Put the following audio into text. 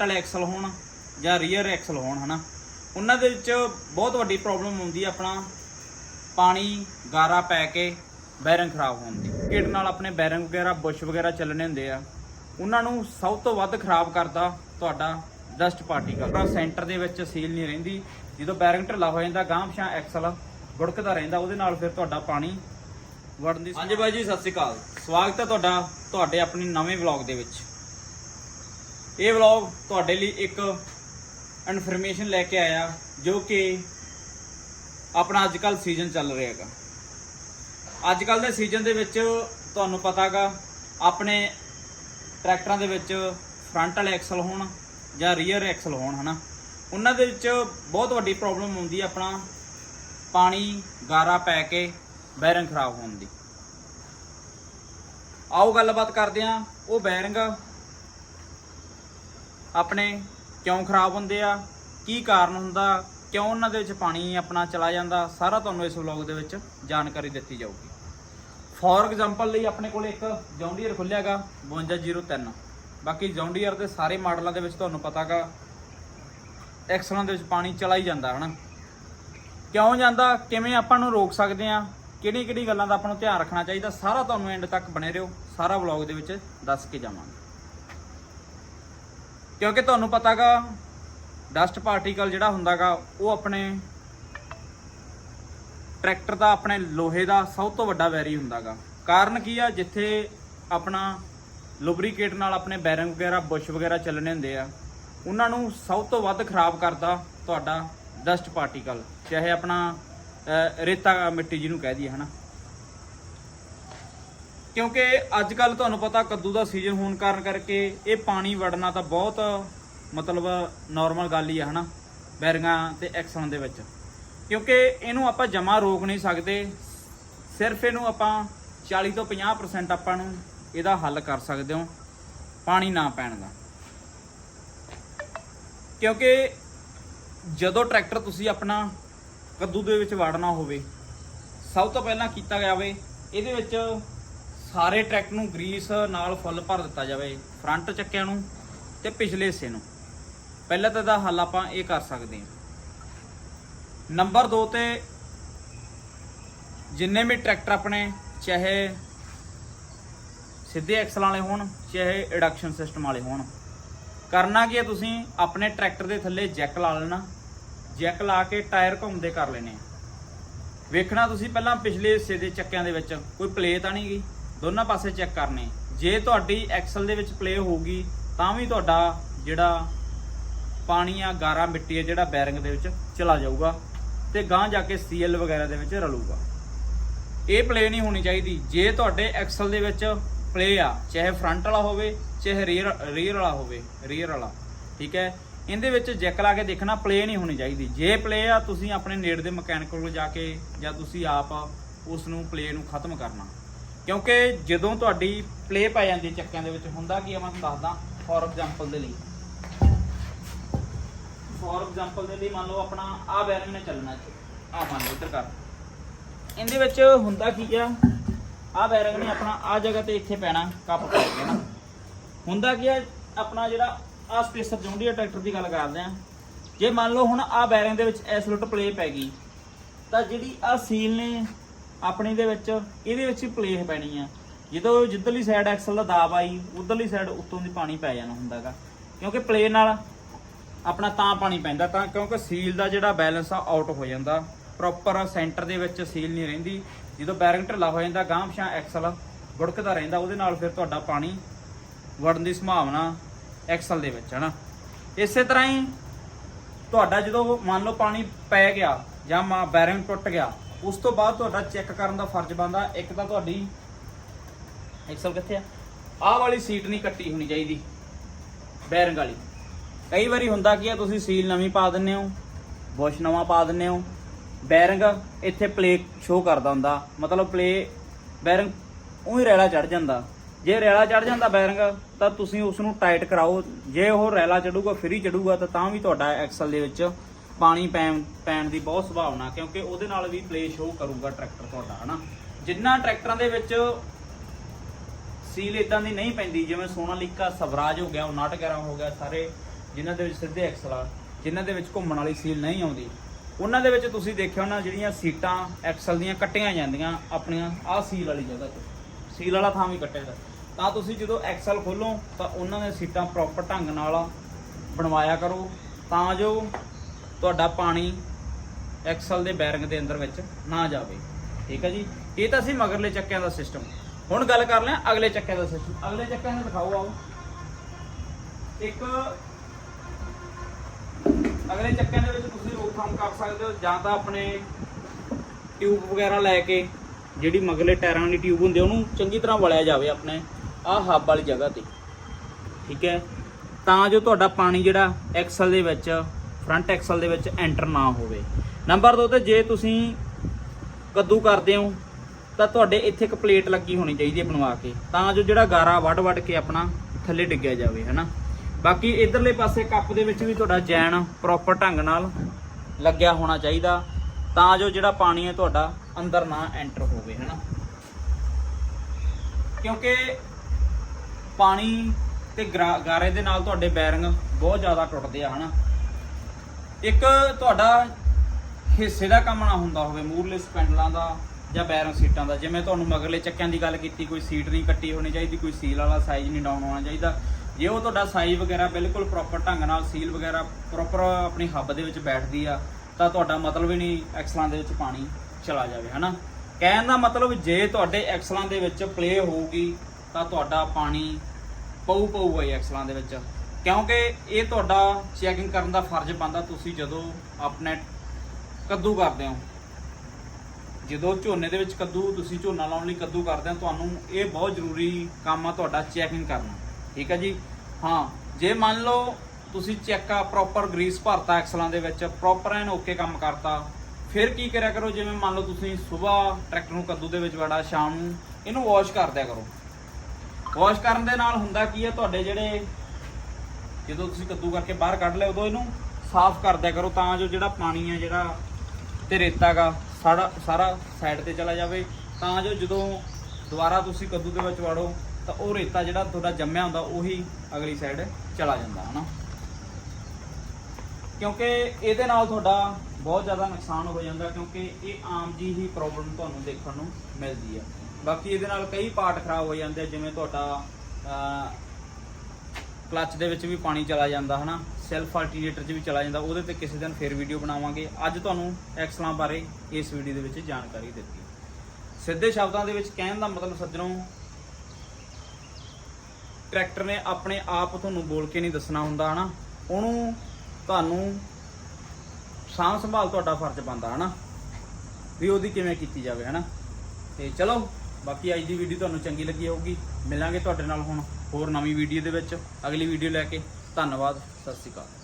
ਵਾਲੇ ਐਕਸਲ ਹੋਣ ਜਾਂ ਰੀਅਰ ਐਕਸਲ ਹੋਣ, ਹਨਾ? ਉਹਨਾਂ ਦੇ ਵਿੱਚ ਬਹੁਤ ਵੱਡੀ ਪ੍ਰੋਬਲਮ ਆਉਂਦੀ ਆਪਣਾ। ਪਾਣੀ, ਗਾਰਾ ਪੈ ਕੇ ਬੈਰਿੰਗ ਖਰਾਬ ਹੋਣ ਦੀ। ਕਿਡ ਨਾਲ ਆਪਣੇ ਬੈਰਿੰਗ ਵਗੈਰਾ ਬੁਸ਼ ਵਗੈਰਾ ਚੱਲਣੇ ਹੁੰਦੇ ਆ। ਉਹਨਾਂ ਨੂੰ ਸਭ ਤੋਂ ਵੱਧ ਖਰਾਬ ਕਰਦਾ ਤੁਹਾਡਾ ਡਸਟ ਪਾਰਟੀਕਲ ਪਰ ਸੈਂਟਰ ਦੇ ਵਿੱਚ ਸੀਲ ਨਹੀਂ ਰਹਿੰਦੀ। ਜਦੋਂ ਬੈਰਿੰਗ ਢਿੱਲਾ ਹੋ ਜਾਂਦਾ, ਗਾਂਹ ਪਛਾਂ ਐਕਸਲ ਗੁੜਕਦਾ ਰਹਿੰਦਾ, ਉਹਦੇ ਨਾਲ ਫਿਰ ਤੁਹਾਡਾ ਪਾਣੀ ਵੜਨ ਦੀ ਹਾਂਜੀ ਬਾਈ ਜੀ, ਸਤਿ ਸ਼੍ਰੀ ਅਕਾਲ। ਸਵਾਗਤ ਹੈ ਤੁਹਾਡਾ, ਤੁਹਾਡੇ ਆਪਣੀ ਨਵੇਂ ਵਲੌਗ ਦੇ ਵਿੱਚ। ਇਹ ਵਲੌਗ ਤੁਹਾਡੇ ਲਈ ਇੱਕ ਇਨਫੋਰਮੇਸ਼ਨ ਲੈ ਕੇ ਆਇਆ ਜੋ ਕਿ ਆਪਣਾ ਅੱਜ ਕੱਲ ਸੀਜ਼ਨ ਚੱਲ ਰਿਹਾ ਹੈਗਾ। ਅੱਜ ਕੱਲ ਦੇ ਸੀਜ਼ਨ ਦੇ ਵਿੱਚ ਤੁਹਾਨੂੰ ਪਤਾਗਾ ਆਪਣੇ ਟਰੈਕਟਰਾਂ ਦੇ ਵਿੱਚ ਫਰੰਟ ਵਾਲੇ ਐਕਸਲ ਹੋਣ ਜਾਂ ਰੀਅਰ ਐਕਸਲ ਹੋਣ, ਹਨਾ? ਉਹਨਾਂ ਦੇ ਵਿੱਚ ਬਹੁਤ ਵੱਡੀ ਪ੍ਰੋਬਲਮ ਆਉਂਦੀ ਹੈ ਆਪਣਾ ਪਾਣੀ, ਗਾਰਾ ਪੈ ਕੇ ਬੈਰਿੰਗ ਖਰਾਬ ਹੋਣ ਦੀ। ਆਓ ਗੱਲਬਾਤ ਕਰਦੇ ਆਂ ਉਹ ਬੈਰਿੰਗ ਆਪਣੇ ਕਿਉਂ ਖਰਾਬ ਹੁੰਦੇ ਆ? ਕੀ ਕਾਰਨ ਹੁੰਦਾ? ਕਿਉਂ ਉਹਨਾਂ ਦੇ ਵਿੱਚ ਪਾਣੀ ਆਪਣਾ ਚਲਾ ਜਾਂਦਾ? ਸਾਰਾ ਤੁਹਾਨੂੰ ਇਸ ਵਲੌਗ ਦੇ ਵਿੱਚ ਜਾਣਕਾਰੀ ਦਿੱਤੀ ਜਾਊਗੀ। ਫੋਰ ਐਗਜ਼ਾਮਪਲ ਲਈ ਆਪਣੇ ਕੋਲ ਇੱਕ ਜੌਂਡੀਅਰ ਖੁੱਲਿਆਗਾ 5203 ਬਾਕੀ ਜੌਂਡੀਅਰ ਦੇ ਸਾਰੇ ਮਾਡਲਾਂ ਦੇ ਵਿੱਚ ਤੁਹਾਨੂੰ ਪਤਾਗਾ, ਐਕਸਲਾਂ ਦੇ ਵਿੱਚ ਪਾਣੀ ਚਲਾ ਹੀ ਜਾਂਦਾ, ਹਨਾ? ਕਿਉਂ ਜਾਂਦਾ? ਕਿਵੇਂ ਆਪਾਂ ਨੂੰ ਰੋਕ ਸਕਦੇ ਆ? ਕਿਹੜੀ ਕਿਹੜੀ ਗੱਲਾਂ ਦਾ ਆਪਾਂ ਨੂੰ ਧਿਆਨ ਰੱਖਣਾ ਚਾਹੀਦਾ? ਸਾਰਾ ਤੁਹਾਨੂੰ ਐਂਡ ਤੱਕ ਬਣੇ ਰਹੋ। ਸਾਰਾ ਵਲੌਗ ਦੇ ਵਿੱਚ ਦੱਸ ਕੇ ਜਾਵਾਂਗੇ। ਕਿਉਂਕਿ ਤੁਹਾਨੂੰ ਪਤਾਗਾ ਡਸਟ ਪਾਰਟੀਕਲ ਜਿਹੜਾ ਹੁੰਦਾਗਾ, ਉਹ ਆਪਣੇ ਟਰੈਕਟਰ ਦਾ, ਆਪਣੇ ਲੋਹੇ ਦਾ ਸਭ ਤੋਂ ਵੱਡਾ ਵੈਰੀ ਹੁੰਦਾਗਾ। ਕਾਰਨ ਕੀ ਆ? ਜਿੱਥੇ ਆਪਣਾ ਲੁਬਰੀਕੇਟ ਨਾਲ ਆਪਣੇ ਬੈਰਿੰਗ ਵਗੈਰਾ ਬੁਸ਼ ਵਗੈਰਾ ਚੱਲਣੇ ਹੁੰਦੇ ਆ, ਉਹਨਾਂ ਨੂੰ ਸਭ ਤੋਂ ਵੱਧ ਖਰਾਬ ਕਰਦਾ ਤੁਹਾਡਾ ਡਸਟ ਪਾਰਟੀਕਲ ਚਾਹੇ ਆਪਣਾ ਰੇਤਾ ਮਿੱਟੀ ਜਿਹਨੂੰ ਕਹਿ ਦਈਏ, ਹਨਾ। ਕਿਉਂਕਿ ਅੱਜ ਕੱਲ ਤੁਹਾਨੂੰ ਪਤਾ ਕੱਦੂ ਦਾ ਸੀਜ਼ਨ ਹੋਣ ਕਾਰਨ ਕਰਕੇ ਇਹ ਪਾਣੀ ਵੜਨਾ ਤਾਂ ਬਹੁਤ, ਮਤਲਬ ਨਾਰਮਲ ਗੱਲ ਹੀ ਆ, ਹਨਾ? ਬੈਰਿੰਗਾਂ ਤੇ ਐਕਸਲਾਂ ਦੇ ਵਿੱਚ। ਕਿਉਂਕਿ ਇਹਨੂੰ ਆਪਾਂ ਜਮਾ ਰੋਕ ਨਹੀਂ ਸਕਦੇ। ਸਿਰਫ ਇਹਨੂੰ ਆਪਾਂ 40 ਤੋਂ 50% ਆਪਾਂ ਨੂੰ ਇਹਦਾ ਹੱਲ ਕਰ ਸਕਦੇ ਹਾਂ, ਪਾਣੀ ਨਾ ਪੈਣ ਦਾ। ਕਿਉਂਕਿ ਜਦੋਂ ਟਰੈਕਟਰ ਤੁਸੀਂ ਆਪਣਾ ਕੱਦੂ ਦੇ ਵਿੱਚ ਵਾੜਨਾ ਹੋਵੇ, ਸਭ ਤੋਂ ਪਹਿਲਾਂ ਕੀਤਾ ਜਾਵੇ ਇਹਦੇ ਵਿੱਚ ਸਾਰੇ ਟਰੈਕ ਨੂੰ ਗਰੀਸ ਨਾਲ ਫੁੱਲ ਭਰ ਦਿੱਤਾ ਜਾਵੇ, ਫਰੰਟ ਚੱਕਿਆਂ ਨੂੰ ਤੇ ਪਿਛਲੇ ਹਿੱਸੇ ਨੂੰ। ਪਹਿਲਾਂ ਤਾਂ ਇਹਦਾ ਹੱਲ ਆਪਾਂ ਇਹ ਕਰ ਸਕਦੇ ਹਾਂ। ਨੰਬਰ 2 ਤੇ ਜਿੰਨੇ ਵੀ ਟਰੈਕਟਰ ਆਪਣੇ, ਚਾਹੇ ਸਿੱਧੇ ਐਕਸਲ ਵਾਲੇ ਹੋਣ, ਚਾਹੇ ਇਡਕਸ਼ਨ ਸਿਸਟਮ ਵਾਲੇ ਹੋਣ, ਕਰਨਾ ਕੀ ਹੈ ਤੁਸੀਂ ਆਪਣੇ ਟਰੈਕਟਰ ਦੇ ਥੱਲੇ ਜੈਕ ਲਾ ਲੈਣਾ, ਜੈਕ ਲਾ ਕੇ ਟਾਇਰ ਘੁੰਮਦੇ ਕਰ ਲੈਣੇ ਵੇਖਣਾ ਤੁਸੀਂ ਪਹਿਲਾਂ ਪਿਛਲੇ ਹਿੱਸੇ ਦੇ ਚੱਕਿਆਂ ਦੇ ਵਿੱਚ, ਕੋਈ ਪਲੇ ਤਾਂ ਨਹੀਂ ਗਈ? ਦੋਨਾਂ ਪਾਸੇ ਚੈੱਕ ਕਰਨੇ। ਜੇ ਤੁਹਾਡੀ ਐਕਸਲ ਦੇ ਵਿੱਚ ਪਲੇ ਹੋਊਗੀ, ਤਾਂ ਵੀ ਤੁਹਾਡਾ ਜਿਹੜਾ ਪਾਣੀ ਆ, ਗਾਰਾ, ਮਿੱਟੀ ਆ, ਜਿਹੜਾ ਬੈਰਿੰਗ ਦੇ ਵਿੱਚ ਚਲਾ ਜਾਊਗਾ ਤੇ ਗਾਂ ਜਾ ਕੇ ਸੀਐਲ ਵਗੈਰਾ ਦੇ ਵਿੱਚ ਰਲੂਗਾ। ਇਹ ਪਲੇ ਨਹੀਂ ਹੋਣੀ ਚਾਹੀਦੀ। ਜੇ ਤੁਹਾਡੇ ਐਕਸਲ ਦੇ ਵਿੱਚ ਪਲੇ ਆ, ਚਾਹੇ ਫਰੰਟ ਵਾਲਾ ਹੋਵੇ, ਚਾਹੇ ਰੀਅਰ ਰੀਅਰ ਵਾਲਾ ਹੋਵੇ ਰੀਅਰ ਵਾਲਾ, ਠੀਕ ਹੈ? ਇਹਦੇ ਵਿੱਚ ਜੈਕ ਲਾ ਕੇ ਦੇਖਣਾ ਪਲੇ ਨਹੀਂ ਹੋਣੀ ਚਾਹੀਦੀ। ਜੇ ਪਲੇ ਆ, ਤੁਸੀਂ ਆਪਣੇ ਨੇੜ ਦੇ ਮਕੈਨਿਕ ਕੋਲ ਜਾ ਕੇ ਜਾਂ ਤੁਸੀਂ ਆਪ ਉਸ ਨੂੰ ਪਲੇ ਨੂੰ ਖਤਮ ਕਰਨਾ। ਕਿਉਂਕਿ ਜਦੋਂ ਤੁਹਾਡੀ ਪਲੇ ਪੈ ਜਾਂਦੀ ਚੱਕਿਆਂ ਦੇ ਵਿੱਚ, ਹੁੰਦਾ ਕੀ ਆ ਮੈਂ ਤੁਹਾਨੂੰ ਦੱਸਦਾ ਫੋਰ ਐਗਜ਼ਾਮਪਲ ਦੇ ਲਈ। ਫੋਰ ਐਗਜ਼ਾਮਪਲ ਦੇ ਲਈ ਮੰਨ ਲਓ ਆਪਣਾ ਆ ਬੈਰਿੰਗ ਨੇ ਚੱਲਣਾ ਆ ਮੰਨ ਲਓ ਇੱਧਰ ਕਰ। ਇਹਦੇ ਵਿੱਚ ਹੁੰਦਾ ਕੀ ਆ? ਆ ਬੈਰਿੰਗ ਨੇ ਆਪਣਾ ਆ ਜਗ੍ਹਾ ਤੇ ਇੱਥੇ ਪੈਣਾ, ਕੱਪ ਪੈ ਗਿਆ ਨਾ। ਹੁੰਦਾ ਕੀ ਆ? ਆਪਣਾ ਜਿਹੜਾ ਆ ਸਪੇਸਰ ਆ, ਟਰੈਕਟਰ ਦੀ ਗੱਲ ਕਰਦੇ ਆ। ਜੇ ਮੰਨ ਲਓ ਹੁਣ ਆ ਬੈਰਿੰਗ ਦੇ ਵਿੱਚ ਐਸ ਲੁੱਟ ਪਲੇ ਪੈ ਗਈ, ਤਾਂ ਜਿਹੜੀ ਆ ਸੀਲ ਨੇ ਆਪਣੀ ਦੇ ਵਿੱਚ, ਇਹਦੇ ਵਿੱਚ ਹੀ ਪਲੇ ਪੈਣੀ ਆ। ਜਦੋਂ ਜਿੱਧਰਲੀ ਸਾਈਡ ਐਕਸਲ ਦਾ ਦਾਬ ਆਈ, ਉਧਰਲੀ ਸਾਈਡ ਉੱਤੋਂ ਦੀ ਪਾਣੀ ਪੈ ਜਾਣਾ ਹੁੰਦਾਗਾ ਕਿਉਂਕਿ ਪਲੇ ਨਾਲ ਆਪਣਾ ਤਾਂ ਪਾਣੀ ਪੈਂਦਾ, ਤਾਂ ਕਿਉਂਕਿ ਸੀਲ ਦਾ ਜਿਹੜਾ ਬੈਲੈਂਸ ਆ ਆਊਟ ਹੋ ਜਾਂਦਾ। ਪ੍ਰੋਪਰ ਸੈਂਟਰ ਦੇ ਵਿੱਚ ਸੀਲ ਨਹੀਂ ਰਹਿੰਦੀ। ਜਦੋਂ ਬੈਰਿੰਗ ਢਿੱਲਾ ਹੋ ਜਾਂਦਾ, ਗਾਂਹ ਪਛਾਂ ਐਕਸਲ ਗੁੜਕਦਾ ਰਹਿੰਦਾ, ਉਹਦੇ ਨਾਲ ਫਿਰ ਤੁਹਾਡਾ ਪਾਣੀ ਵੜਨ ਦੀ ਸੰਭਾਵਨਾ ਐਕਸਲ ਦੇ ਵਿੱਚ, ਹੈ ਨਾ? ਇਸੇ ਤਰ੍ਹਾਂ ਹੀ ਤੁਹਾਡਾ ਜਦੋਂ ਮੰਨ ਲਓ ਪਾਣੀ ਪੈ ਗਿਆ ਜਾਂ ਮਾ ਬੈਰਿੰਗ ਟੁੱਟ ਗਿਆ ਉਸ ਤੋਂ ਬਾਅਦ ਤੁਹਾਡਾ ਚੈੱਕ ਕਰਨ ਦਾ ਫਰਜ਼ ਬਣਦਾ, ਇੱਕ ਤਾਂ ਤੁਹਾਡੀ ਐਕਸਲ ਕਿੱਥੇ ਆ? ਆਹ ਵਾਲੀ ਸੀਟ ਨਹੀਂ ਕੱਟੀ ਹੋਣੀ ਚਾਹੀਦੀ ਬੈਰਿੰਗ ਵਾਲੀ। ਕਈ ਵਾਰੀ ਹੁੰਦਾ ਕੀ ਆ, ਤੁਸੀਂ ਸੀਲ ਨਵੀਂ ਪਾ ਦਿੰਨੇ ਹੋ, ਬੁਸ਼ ਨਵਾਂ ਪਾ ਦਿੰਨੇ ਹੋ ਬੈਰਿੰਗ ਇੱਥੇ ਪਲੇ ਸ਼ੋ ਕਰਦਾ ਹੁੰਦਾ। ਮਤਲਬ ਪਲੇ ਬੈਰਿੰਗ ਉਹੀ ਰੈਲਾ ਚੜ ਜਾਂਦਾ। ਜੇ ਰੈਲਾ ਚੜ ਜਾਂਦਾ ਬੈਰਿੰਗ ਤਾਂ ਤੁਸੀਂ ਉਸ ਨੂੰ ਟਾਈਟ ਕਰਾਓ। ਜੇ ਉਹ ਰੈਲਾ ਚੜੂਗਾ ਫਰੀ ਚੜੂਗਾ ਤਾਂ ਤਾਂ ਵੀ ਤੁਹਾਡਾ ਐਕਸਲ ਦੇ ਵਿੱਚ ਪਾਣੀ ਪੈਣ ਪੈਣ ਦੀ ਬਹੁਤ ਸੰਭਾਵਨਾ, ਕਿਉਂਕਿ ਉਹਦੇ ਨਾਲ ਵੀ ਪਲੇ ਸ਼ੋ ਕਰੂਗਾ ਟਰੈਕਟਰ ਤੁਹਾਡਾ, ਹਨਾ? ਜਿੰਨਾ ਟਰੈਕਟਰਾਂ ਦੇ ਵਿੱਚ ਸੀਲ ਇਦਾਂ ਦੀ ਨਹੀਂ ਪੈਂਦੀ, ਜਿਵੇਂ ਸੋਨਾਲੀਕਾ ਸਵਰਾਜ ਹੋ ਗਿਆ 5911 ਹੋ ਗਿਆ, ਸਾਰੇ ਜਿਨ੍ਹਾਂ ਦੇ ਵਿੱਚ ਸਿੱਧੇ ਐਕਸਲ ਆ, ਜਿਨ੍ਹਾਂ ਦੇ ਵਿੱਚ ਘੁੰਮਣ ਵਾਲੀ ਸੀਲ ਨਹੀਂ ਆਉਂਦੀ, ਉਹਨਾਂ ਦੇ ਵਿੱਚ ਤੁਸੀਂ ਦੇਖਿਆ ਹੋਣਾ ਜਿਹੜੀਆਂ ਸੀਟਾਂ ਐਕਸਲ ਦੀਆਂ ਕੱਟੀਆਂ ਜਾਂਦੀਆਂ ਆਪਣੀਆਂ, ਆਹ ਸੀਲ ਵਾਲੀ ਜਗ੍ਹਾ ਤੇ। ਸੀਲ ਵਾਲਾ ਥਾਂ ਵੀ ਕੱਟਿਆ ਜਾਂਦਾ ਤਾਂ ਤੁਸੀਂ ਜਦੋਂ ਐਕਸਲ ਖੋਲੋ ਤਾਂ ਉਹਨਾਂ ਦੀਆਂ ਸੀਟਾਂ ਪ੍ਰੋਪਰ ਢੰਗ ਨਾਲ ਬਣਵਾਇਆ ਕਰੋ, ਤਾਂ ਜੋ ਤੁਹਾਡਾ ਪਾਣੀ ਐਕਸਲ ਦੇ ਬੈਰਿੰਗ ਦੇ ਅੰਦਰ ਵਿੱਚ ਨਾ ਜਾਵੇ। ਠੀਕ ਹੈ ਜੀ? ਇਹ ਤਾਂ ਸੀ ਮਗਰਲੇ ਚੱਕਿਆਂ ਦਾ ਸਿਸਟਮ ਹੁਣ ਗੱਲ ਕਰ ਲਿਆ ਅਗਲੇ ਚੱਕਿਆਂ ਦਾ ਸਿਸਟਮ ਅਗਲੇ ਚੱਕਿਆਂ ਨੂੰ ਦਿਖਾਓ ਆਓ। ਇੱਕ ਅਗਲੇ ਚੱਕਿਆਂ ਦੇ ਵਿੱਚ ਤੁਸੀਂ ਰੋਕਥਾਮ ਕਰ ਸਕਦੇ ਹੋ ਜਾਂ ਤਾਂ ਆਪਣੇ ਟਿਊਬ ਵਗੈਰਾ ਲੈ ਕੇ ਜਿਹੜੀ ਮਗਰਲੇ ਟਾਇਰਾਂ ਦੀ ਟਿਊਬ ਹੁੰਦੀ ਉਹਨੂੰ ਚੰਗੀ ਤਰ੍ਹਾਂ ਵਲਿਆ ਜਾਵੇ ਆਪਣੇ ਆਹ ਹੱਬ ਵਾਲੀ ਜਗ੍ਹਾ ਤੇ। ਠੀਕ ਹੈ? ਤਾਂ ਜੋ ਤੁਹਾਡਾ ਪਾਣੀ ਜਿਹੜਾ ਐਕਸਲ ਦੇ ਵਿੱਚ ਫਰੰਟ ਐਕਸਲ ਦੇ ਵਿੱਚ ਐਂਟਰ ਨਾ ਹੋਵੇ। ਨੰਬਰ 2 ਤੇ ਜੇ ਤੁਸੀਂ ਕੱਦੂ ਕਰਦੇ ਹੋ, ਤਾਂ ਤੁਹਾਡੇ ਇੱਥੇ ਇੱਕ ਪਲੇਟ ਲੱਗੀ ਹੋਣੀ ਚਾਹੀਦੀ ਹੈ ਬਣਵਾ ਕੇ। ਤਾਂ ਜੋ ਜਿਹੜਾ ਗਾਰਾ ਵੱਡ ਵੱਡ ਕੇ ਆਪਣਾ ਥੱਲੇ ਡਿੱਗਿਆ ਜਾਵੇ, ਹਨਾ? ਬਾਕੀ ਇਧਰਲੇ ਪਾਸੇ ਕੱਪ ਦੇ ਵਿੱਚ ਵੀ ਤੁਹਾਡਾ ਜੈਨ ਪ੍ਰੋਪਰ ਢੰਗ ਨਾਲ ਲੱਗਿਆ ਹੋਣਾ ਚਾਹੀਦਾ, ਤਾਂ ਜੋ ਜਿਹੜਾ ਪਾਣੀ ਹੈ ਤੁਹਾਡਾ ਅੰਦਰ ਨਾ ਐਂਟਰ ਹੋਵੇ, ਹਨਾ? ਕਿਉਂਕਿ ਪਾਣੀ ਤੇ ਗਰਾ- ਗਾਰੇ ਦੇ ਨਾਲ ਤੁਹਾਡੇ ਬੈਰਿੰਗ ਬਹੁਤ ਜ਼ਿਆਦਾ ਟੁੱਟਦੇ ਆ, ਹਨਾ? ਇੱਕ ਤੁਹਾਡਾ ਹਿੱਸੇ ਦਾ ਕੰਮ ਨਾ ਹੁੰਦਾ ਹੋਵੇ, ਮੂਰਲੇ ਸਪੈਂਡਲਾਂ ਦਾ ਜਾਂ ਬੈਰਿੰਗ ਸੀਟਾਂ ਦਾ। ਜਿਵੇਂ ਤੁਹਾਨੂੰ ਮਗਰਲੇ ਚੱਕਿਆਂ ਦੀ ਗੱਲ ਕੀਤੀ, ਕੋਈ ਸੀਟ ਨਹੀਂ ਕੱਟੀ ਹੋਣੀ ਚਾਹੀਦੀ, ਕੋਈ ਸੀਲ ਵਾਲਾ ਸਾਈਜ਼ ਨਹੀਂ ਡਾਊਨ ਹੋਣਾ ਚਾਹੀਦਾ। ਜੇ ਉਹ ਤੁਹਾਡਾ ਸਾਈਜ਼ ਵਗੈਰਾ ਬਿਲਕੁਲ ਪ੍ਰੋਪਰ ਢੰਗ ਨਾਲ ਸੀਲ ਵਗੈਰਾ ਪ੍ਰੋਪਰ ਆਪਣੀ ਹੱਬ ਦੇ ਵਿੱਚ ਬੈਠਦੀ ਆ, ਤਾਂ ਤੁਹਾਡਾ ਮਤਲਬ ਹੀ ਨਹੀਂ ਐਕਸਲਾਂ ਦੇ ਵਿੱਚ ਪਾਣੀ ਚਲਾ ਜਾਵੇ, ਹਨਾ? ਕਹਿਣ ਦਾ ਮਤਲਬ ਜੇ ਤੁਹਾਡੇ ਐਕਸਲਾਂ ਦੇ ਵਿੱਚ ਪਲੇ ਹੋਊਗੀ, ਤਾਂ ਤੁਹਾਡਾ ਪਾਣੀ ਪਊ ਪਊਗਾ ਹੀ ਐਕਸਲਾਂ ਦੇ ਵਿੱਚ। ਕਿਉਂਕਿ ਇਹ ਤੁਹਾਡਾ ਚੈਕਿੰਗ ਕਰਨ ਦਾ ਫਰਜ਼ ਬਣਦਾ, ਤੁਸੀਂ ਜਦੋਂ ਆਪਣੇ ਕੱਦੂ ਕਰਦੇ ਹੋ। ਜਦੋਂ ਝੋਨੇ ਦੇ ਵਿੱਚ ਕੱਦੂ, ਤੁਸੀਂ ਝੋਨਾ ਲਾਉਣ ਲਈ ਕੱਦੂ ਕਰਦੇ ਹੋ, ਤੁਹਾਨੂੰ ਇਹ ਬਹੁਤ ਜ਼ਰੂਰੀ ਕੰਮ ਆ ਤੁਹਾਡਾ ਚੈਕਿੰਗ ਕਰਨਾ। ਠੀਕ ਹੈ ਜੀ? ਹਾਂ, ਜੇ ਮੰਨ ਲਓ ਤੁਸੀਂ ਚੈੱਕ ਆ ਪ੍ਰੋਪਰ ਗਰੀਸ ਭਰਤਾ ਐਕਸਲਾਂ ਦੇ ਵਿੱਚ ਪ੍ਰੋਪਰ ਐਨ ਓਕੇ ਕੰਮ ਕਰਤਾ, ਫਿਰ ਕੀ ਕਰਿਆ ਕਰੋ? ਜਿਵੇਂ ਮੰਨ ਲਓ ਤੁਸੀਂ ਸਵੇਰ ਟਰੈਕਟਰ ਨੂੰ ਕੱਦੂ ਦੇ ਵਿੱਚ ਵੜਾ, ਸ਼ਾਮ ਨੂੰ ਇਹਨੂੰ ਵਾਸ਼ ਕਰ ਦਿਆ ਕਰੋ। ਵਾਸ਼ ਕਰਨ ਦੇ ਨਾਲ ਹੁੰਦਾ ਕੀ ਹੈ ਤੁਹਾਡੇ ਜਿਹੜੇ ਜਦੋਂ ਤੁਸੀਂ ਕੱਦੂ ਕਰਕੇ ਬਾਹਰ ਕੱਢ ਲਿਆ, ਉਦੋਂ ਇਹਨੂੰ ਸਾਫ਼ ਕਰ ਦਿਆ ਕਰੋ ਤਾਂ ਜੋ ਜਿਹੜਾ ਪਾਣੀ ਹੈ ਜਿਹੜਾ ਤੇ ਰੇਤਾ ਗਾ, ਸਾਰਾ ਸਾਰਾ ਸਾਈਡ ਤੇ ਚਲਾ ਜਾਵੇ। ਤਾਂ ਜੋ ਜਦੋਂ ਦੁਬਾਰਾ ਤੁਸੀਂ ਕੱਦੂ ਦੇ ਵਿੱਚ ਵਾੜੋ, ਤਾਂ ਉਹ ਰੇਤਾ ਜਿਹੜਾ ਤੁਹਾਡਾ ਜੰਮਿਆ ਹੁੰਦਾ, ਉਹੀ ਅਗਲੀ ਸਾਈਡ ਚਲਾ ਜਾਂਦਾ, ਹਨਾ? ਕਿਉਂਕਿ ਇਹਦੇ ਨਾਲ ਤੁਹਾਡਾ ਬਹੁਤ ਜ਼ਿਆਦਾ ਨੁਕਸਾਨ ਹੋ ਜਾਂਦਾ, ਕਿਉਂਕਿ ਇਹ ਆਮ ਜੀ ਹੀ ਪ੍ਰੋਬਲਮ ਤੁਹਾਨੂੰ ਦੇਖਣ ਨੂੰ ਮਿਲਦੀ ਆ। ਬਾਕੀ ਇਹਦੇ ਨਾਲ ਕਈ ਪਾਰਟ ਖਰਾਬ ਹੋ ਜਾਂਦੇ ਜਿਵੇਂ ਤੁਹਾਡਾ ਕਲੱਚ ਦੇ ਵਿੱਚ ਵੀ ਪਾਣੀ ਚਲਾ ਜਾਂਦਾ, ਹਨਾ? ਸੈਲਫ ਅਲਟਰਨੇਟਰ 'ਚ ਵੀ ਚਲਾ ਜਾਂਦਾ, ਉਹਦੇ ਤੇ ਕਿਸੇ ਦਿਨ ਫੇਰ ਵੀਡੀਓ ਬਣਾਵਾਂਗੇ। ਅੱਜ ਤੁਹਾਨੂੰ ਐਕਸਲਾਂ ਬਾਰੇ ਇਸ ਵੀਡੀਓ ਦੇ ਵਿੱਚ ਜਾਣਕਾਰੀ ਦਿੱਤੀ। ਸਿੱਧੇ ਸ਼ਬਦਾਂ ਦੇ ਵਿੱਚ ਕਹਿਣ ਦਾ ਮਤਲਬ ਸੱਜਣੋ ਟਰੈਕਟਰ ਨੇ ਆਪਣੇ ਆਪ ਤੁਹਾਨੂੰ ਬੋਲ ਕੇ ਨਹੀਂ ਦੱਸਣਾ ਹੁੰਦਾ, ਹਨਾ? ਉਹਨੂੰ ਤੁਹਾਨੂੰ ਸਾਂਭ ਸੰਭਾਲ ਤੁਹਾਡਾ ਫਰਜ਼ ਬਣਦਾ, ਹਨਾ? ਵੀ ਉਹਦੀ ਕਿਵੇਂ ਕੀਤੀ ਜਾਵੇ, ਹਨਾ? ਤੇ ਚਲੋ, ਬਾਕੀ ਅੱਜ ਦੀ ਵੀਡੀਓ ਤੁਹਾਨੂੰ ਚੰਗੀ ਲੱਗੀ ਹੋਊਗੀ। ਮਿਲਾਂਗੇ ਤੁਹਾਡੇ ਨਾਲ ਹੁਣ। ਹੋਰ ਨਵੀਂ ਵੀਡੀਓ ਦੇ ਵਿੱਚ ਅਗਲੀ ਵੀਡੀਓ ਲੈ ਕੇ। ਧੰਨਵਾਦ ਸਤਿ ਸ਼੍ਰੀ ਅਕਾਲ।